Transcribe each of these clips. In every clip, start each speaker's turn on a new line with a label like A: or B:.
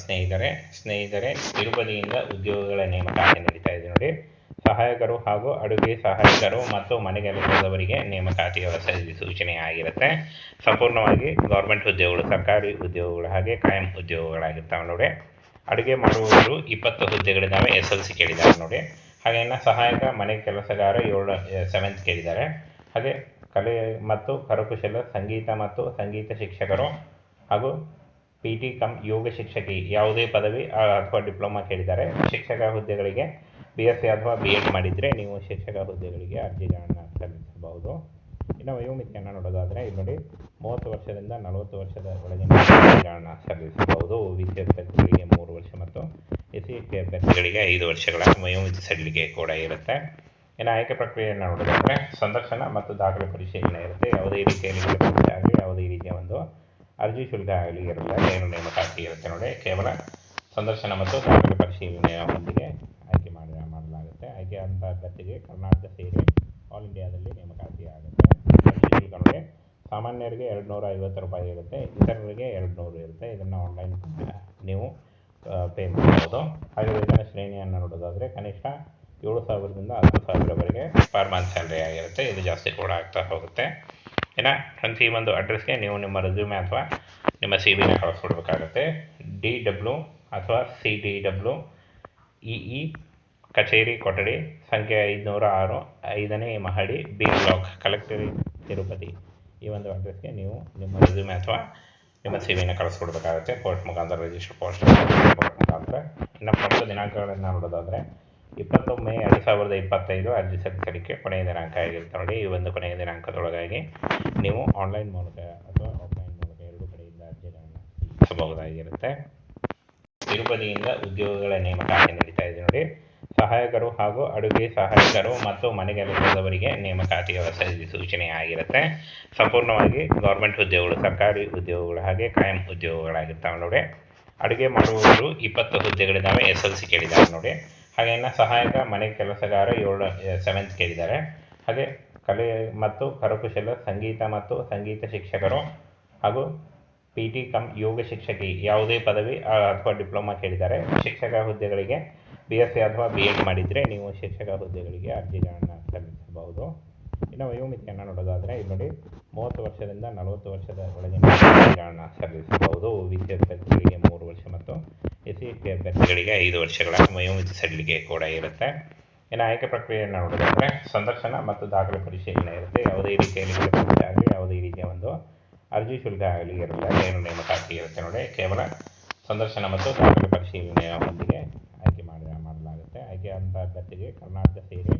A: ಸ್ನೇಹಿತರೆ ಸ್ನೇಹಿತರೆ, ತಿರುಪತಿಯಿಂದ ಉದ್ಯೋಗಗಳ ನೇಮಕಾತಿ ನಡೀತಾ ಇದೆ ನೋಡಿ. ಸಹಾಯಕರು ಹಾಗೂ ಅಡುಗೆ ಸಹಾಯಕರು ಮತ್ತು ಮನೆಗೆಲಸದವರಿಗೆ ನೇಮಕಾತಿ ವ್ಯವಸ್ಥೆ ಸೂಚನೆ ಆಗಿರುತ್ತೆ. ಸಂಪೂರ್ಣವಾಗಿ ಗೌರ್ಮೆಂಟ್ ಉದ್ಯೋಗಗಳು, ಸರ್ಕಾರಿ ಉದ್ಯೋಗಗಳು ಹಾಗೆ ಕಾಯಂ ಉದ್ಯೋಗಗಳಾಗಿರ್ತಾವೆ ನೋಡಿ. ಅಡುಗೆ ಮಾಡುವವರು ಇಪ್ಪತ್ತು ಹುದ್ದೆಗಳಿದ್ದಾವೆ, ಎಸ್ ಎಲ್ ಸಿ ಕೇಳಿದ್ದಾರೆ ನೋಡಿ. ಹಾಗೇನ ಸಹಾಯಕ, ಮನೆ ಕೆಲಸಗಾರ ಏಳು ಸೆವೆಂತ್ ಕೇಳಿದ್ದಾರೆ. ಹಾಗೆ ಕಲೆ ಮತ್ತು ಕರಕುಶಲ, ಸಂಗೀತ ಮತ್ತು ಸಂಗೀತ ಶಿಕ್ಷಕರು ಹಾಗೂ ಪಿ ಟಿ ಕಮ್ ಯೋಗ ಶಿಕ್ಷಕಿ ಯಾವುದೇ ಪದವಿ ಅಥವಾ ಡಿಪ್ಲೊಮಾ ಕೇಳಿದ್ದಾರೆ. ಶಿಕ್ಷಕ ಹುದ್ದೆಗಳಿಗೆ ಬಿ ಎಸ್ ಸಿ ಅಥವಾ ಬಿ ಎಡ್ ಮಾಡಿದರೆ ನೀವು ಶಿಕ್ಷಕ ಹುದ್ದೆಗಳಿಗೆ ಅರ್ಜಿಗಳನ್ನು ಸಲ್ಲಿಸಬಹುದು. ಇನ್ನು ವಯೋಮಿತಿಯನ್ನು ನೋಡೋದಾದರೆ, ಇಲ್ಲಿ ನೋಡಿ ಮೂವತ್ತು ವರ್ಷದಿಂದ ನಲವತ್ತು ವರ್ಷದ ಒಳಗಿನ ಅರ್ಜಿಗಳನ್ನು ಸಲ್ಲಿಸಬಹುದು. ಬಿ ಸಿ ಅಭ್ಯರ್ಥಿಗಳಿಗೆ ಮೂರು ವರ್ಷ ಮತ್ತು ಎಸ್ ಸಿ ಎಸ್ ಟಿ ಅಭ್ಯರ್ಥಿಗಳಿಗೆ ಐದು ವರ್ಷಗಳ ವಯೋಮಿತಿ ಸಲ್ಲಿಕೆ ಕೂಡ ಇರುತ್ತೆ. ಇನ್ನು ಆಯ್ಕೆ ಪ್ರಕ್ರಿಯೆಯನ್ನು ನೋಡೋದಾದರೆ, ಸಂದರ್ಶನ ಮತ್ತು ದಾಖಲೆ ಪರಿಶೀಲನೆ ಇರುತ್ತೆ. ಯಾವುದೇ ರೀತಿಯಲ್ಲಿ ಆಗಲಿ ಯಾವುದೇ ರೀತಿಯ ಒಂದು ಅರ್ಜಿ ಶುಲ್ಕ ಆಗಲಿ ಇರಲ್ಲ ಏನು ನೇಮಕಾತಿ ಇರುತ್ತೆ ನೋಡಿ. ಕೇವಲ ಸಂದರ್ಶನ ಮತ್ತು ದಾಖಲೆ ಪರಿಶೀಲನೆಯ ಒಂದಿಗೆ ಆಯ್ಕೆ ಮಾಡಿ ಮಾಡಲಾಗುತ್ತೆ. ಆಯ್ಕೆ ಅಂತ ಅಭ್ಯರ್ಥಿಗೆ ಕರ್ನಾಟಕ ಸೇರಿ ಆಲ್ ಇಂಡಿಯಾದಲ್ಲಿ ನೇಮಕಾತಿ ಆಗುತ್ತೆ. ಶುಲ್ಕ ನೋಡಿ ಸಾಮಾನ್ಯರಿಗೆ ಎರಡು ನೂರ ಐವತ್ತು ರೂಪಾಯಿ ಇರುತ್ತೆ. ಇತರರಿಗೆ ಎರಡು ನೂರು ಇರುತ್ತೆ. ಇದನ್ನು ಆನ್ಲೈನ್ ನೀವು ಪೇ ಮಾಡ್ಬೋದು ಹಾಗೆ ವೇತನ ಶ್ರೇಣಿಯನ್ನು ನೋಡೋದಾದರೆ ಕನಿಷ್ಠ ಏಳು ಸಾವಿರದಿಂದ ಹತ್ತು ಸಾವಿರವರೆಗೆ ಪರ್ ಮಂತ್ ಸ್ಯಾಲ್ರಿ ಆಗಿರುತ್ತೆ. ಇದು ಜಾಸ್ತಿ ಕೂಡ ಆಗ್ತಾ ಹೋಗುತ್ತೆ. ಇನ್ನು ಪ್ರತಿ ಒಂದು ಅಡ್ರೆಸ್ಗೆ ನೀವು ನಿಮ್ಮ ರೆಸ್ಯೂಮೆ ಅಥವಾ ನಿಮ್ಮ ಸಿ ಬಿನ ಕಳಿಸ್ಕೊಡ್ಬೇಕಾಗತ್ತೆ. ಡಿ ಡಬ್ಲ್ಯೂ ಅಥವಾ C D W E E ಕಚೇರಿ ಕೊಠಡಿ ಸಂಖ್ಯೆ ಐದುನೂರ ಆರು ಐದನೇ ಮಹಡಿ ಬಿ ಬ್ಲಾಕ್ ಕಲೆಕ್ಟರಿ ತಿರುಪತಿ. ಈ ಒಂದು ಅಡ್ರೆಸ್ಗೆ ನೀವು ನಿಮ್ಮ ರೆಸ್ಯೂಮೆ ಅಥವಾ ನಿಮ್ಮ ಸಿ ವಿನ ಕಳಿಸ್ಕೊಡ್ಬೇಕಾಗತ್ತೆ. ಪೋಸ್ಟ್ ಮುಖಾಂತರ ರಿಜಿಸ್ಟರ್ ಪೋಸ್ಟ್ ಮುಖಾಂತರ. ಇನ್ನು ಪ್ರಮುಖ ದಿನಾಂಕಗಳನ್ನು ನೋಡೋದಾದರೆ ಇಪ್ಪತ್ತು ಮೇ ಎರಡು ಸಾವಿರದ ಇಪ್ಪತ್ತೈದು ಅರ್ಜಿ ಸಲ್ಲಿಸಲಿಕ್ಕೆ ಕೊನೆಯ ದಿನಾಂಕ ಆಗಿರುತ್ತೆ ನೋಡಿ, ಈ ಒಂದು ಕೊನೆಯ ದಿನಾಂಕದೊಳಗಾಗಿ ನೀವು ಆನ್ಲೈನ್ ಮೂಲಕ ಅಥವಾ ಆಫ್ಲೈನ್ ಮೂಲಕ ಎರಡು ಕಡೆಯಿಂದ ಅರ್ಜಿಗಳನ್ನು ಸಲ್ಲಿಸಬಹುದಾಗಿರುತ್ತೆ. ತಿರುಪತಿಯಿಂದ ಉದ್ಯೋಗಗಳ ನೇಮಕಾತಿ ನಡೀತಾ ಇದೆ ನೋಡಿ. ಸಹಾಯಕರು ಹಾಗೂ ಅಡುಗೆ ಸಹಾಯಕರು ಮತ್ತು ಮನೆಗೆಲಸದವರಿಗೆ ನೇಮಕಾತಿ ವ್ಯವಸ್ಥೆ ಸೂಚನೆ ಆಗಿರುತ್ತೆ. ಸಂಪೂರ್ಣವಾಗಿ ಗೌರ್ಮೆಂಟ್ ಉದ್ಯೋಗಗಳು, ಸರ್ಕಾರಿ ಉದ್ಯೋಗಗಳು ಹಾಗೆ ಕಾಯಂ ಉದ್ಯೋಗಗಳಾಗಿರ್ತಾವೆ ನೋಡಿ. ಅಡುಗೆ ಮಾಡುವವರು ಇಪ್ಪತ್ತು ಹುದ್ದೆಗಳಿದ್ದಾವೆ, ಎಸ್ ಎಲ್ ಸಿ ಕೇಳಿದ್ದಾರೆ ನೋಡಿ. ಹಾಗೆ ಇನ್ನು ಸಹಾಯಕ ಮನೆ ಕೆಲಸಗಾರ ಏಳು ಸೆವೆಂತ್ ಕೇಳಿದ್ದಾರೆ ಹಾಗೆ ಕಲೆ ಮತ್ತು ಕರಕುಶಲ, ಸಂಗೀತ ಮತ್ತು ಸಂಗೀತ ಶಿಕ್ಷಕರು ಹಾಗೂ ಪಿ ಟಿ ಕಮ್ ಯೋಗ ಶಿಕ್ಷಕಿ ಯಾವುದೇ ಪದವಿ ಅಥವಾ ಡಿಪ್ಲೊಮಾ ಕೇಳಿದ್ದಾರೆ. ಶಿಕ್ಷಕ ಹುದ್ದೆಗಳಿಗೆ ಬಿ ಎಸ್ ಸಿ ಅಥವಾ ಬಿ ಎಡ್ ಮಾಡಿದರೆ ನೀವು ಶಿಕ್ಷಕ ಹುದ್ದೆಗಳಿಗೆ ಅರ್ಜಿಗಳನ್ನು ಸಲ್ಲಿಸಬಹುದು. ಇನ್ನು ವಯೋಮಿತಿಯನ್ನು ನೋಡೋದಾದರೆ ಇಲ್ಲಿ ನೋಡಿ, ಮೂವತ್ತು ವರ್ಷದಿಂದ ನಲವತ್ತು ವರ್ಷದ ಒಳಗಿನ ಅರ್ಜಿಗಳನ್ನು ಸಲ್ಲಿಸಬಹುದು. ವಿದ್ಯಾರ್ಥಿಗಳಿಗೆ ಮೂರು ವರ್ಷ ಮತ್ತು ಎಸ್ ಎಸ್ ಅಭ್ಯರ್ಥಿಗಳಿಗೆ ಐದು ವರ್ಷಗಳ ವಯೋಮಿತಿ ಸಡಿಲಿಕೆ ಕೂಡ ಇರುತ್ತೆ. ಇನ್ನು ಆಯ್ಕೆ ಪ್ರಕ್ರಿಯೆಯನ್ನು ನೋಡೋದಾದರೆ ಸಂದರ್ಶನ ಮತ್ತು ದಾಖಲೆ ಪರಿಶೀಲನೆ ಇರುತ್ತೆ. ಯಾವುದೇ ರೀತಿಯಲ್ಲಿ ಆಗಲಿ, ಯಾವುದೇ ರೀತಿಯ ಒಂದು ಅರ್ಜಿ ಶುಲ್ಕ ಆಗಲಿ ಇರಲ್ಲ. ಏನು ನೇಮಕಾತಿ ಇರುತ್ತೆ ನೋಡಿ. ಕೇವಲ ಸಂದರ್ಶನ ಮತ್ತು ದಾಖಲೆ ಪರಿಶೀಲನೆಯ ಒಂದಿಗೆ ಆಯ್ಕೆ ಮಾಡಿ ಮಾಡಲಾಗುತ್ತೆ. ಆಯ್ಕೆ ಅಂತ ಅಭ್ಯರ್ಥಿಗೆ ಕರ್ನಾಟಕ ಸೇರಿ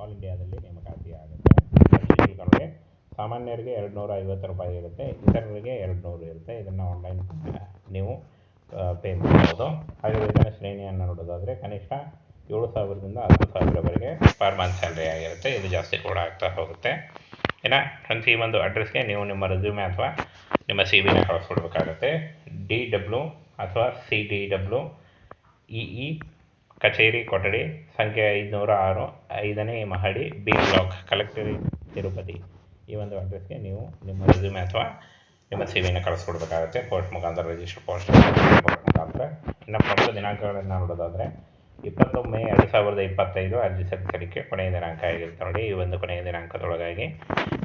A: ಆಲ್ ಇಂಡಿಯಾದಲ್ಲಿ ನೇಮಕಾತಿ ಆಗುತ್ತೆ. ಅರ್ಜಿ ಸಾಮಾನ್ಯರಿಗೆ ಎರಡು ನೂರ ಐವತ್ತು ರೂಪಾಯಿ ಇರುತ್ತೆ. ಇತರರಿಗೆ ಎರಡು ನೂರು ಇರುತ್ತೆ. ಇದನ್ನು ಆನ್ಲೈನ್ ನೀವು ಪೇ ಮಾಡ್ಬೋದು ಹಾಗೆ ವೇತನ ಶ್ರೇಣಿಯನ್ನು ನೋಡೋದಾದರೆ ಕನಿಷ್ಠ ಏಳು ಸಾವಿರದಿಂದ ಹತ್ತು ಸಾವಿರವರೆಗೆ ಪರ್ ಮಂತ್ ಸ್ಯಾಲ್ರಿ ಆಗಿರುತ್ತೆ. ಇದು ಜಾಸ್ತಿ ಕೂಡ ಆಗ್ತಾ ಹೋಗುತ್ತೆ. ಇನ್ನು ಈ ಒಂದು ಅಡ್ರೆಸ್ಗೆ ನೀವು ನಿಮ್ಮ ರೆಸ್ಯೂಮೆ ಅಥವಾ ನಿಮ್ಮ ಸಿ ವಿನ ಕಳಿಸ್ಕೊಡ್ಬೇಕಾಗುತ್ತೆ. ಡಿ ಡಬ್ಲ್ಯೂ ಅಥವಾ C D W E E ಕಚೇರಿ, ಕೊಠಡಿ, ಸಂಖ್ಯೆ ಐದುನೂರ ಆರು, ಐದನೇ ಮಹಡಿ ಬಿ ಬ್ಲಾಕ್ ಕಲೆಕ್ಟರೇಟ್ ತಿರುಪತಿ ಈ ಒಂದು ಅಡ್ರೆಸ್ಗೆ ನೀವು ನಿಮ್ಮ ರೆಸ್ಯೂಮೆ ಅಥವಾ ನಿಮ್ಮ ಸಿ ವಿನ ಕಳಿಸ್ಕೊಡ್ಬೇಕಾಗುತ್ತೆ ಪೋಸ್ಟ್ ಮುಖಾಂತರ ರಿಜಿಸ್ಟರ್ ಪೋಸ್ಟ್ ಮುಖಾಂತರ ಇನ್ನು ಪ್ರಮುಖ ದಿನಾಂಕಗಳನ್ನು ನೋಡೋದಾದರೆ ಇಪ್ಪತ್ತು ಮೇ ಎರಡು ಸಾವಿರದ ಇಪ್ಪತ್ತೈದು ಅರ್ಜಿ ಸಲ್ಲಿಸಲಿಕ್ಕೆ ಕೊನೆಯ ದಿನಾಂಕ ಆಗಿರುತ್ತೆ ನೋಡಿ. ಈ ಒಂದು ಕೊನೆಯ ದಿನಾಂಕದೊಳಗಾಗಿ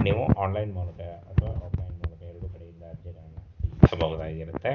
A: ನೀವು ಆನ್ಲೈನ್ ಮೂಲಕ ಅಥವಾ ಆಫ್ಲೈನ್ ಮೂಲಕ ಎರಡೂ ಕಡೆಯಿಂದ ಅರ್ಜಿಗಳನ್ನು ಸಲ್ಲಿಸಬಹುದಾಗಿರುತ್ತೆ.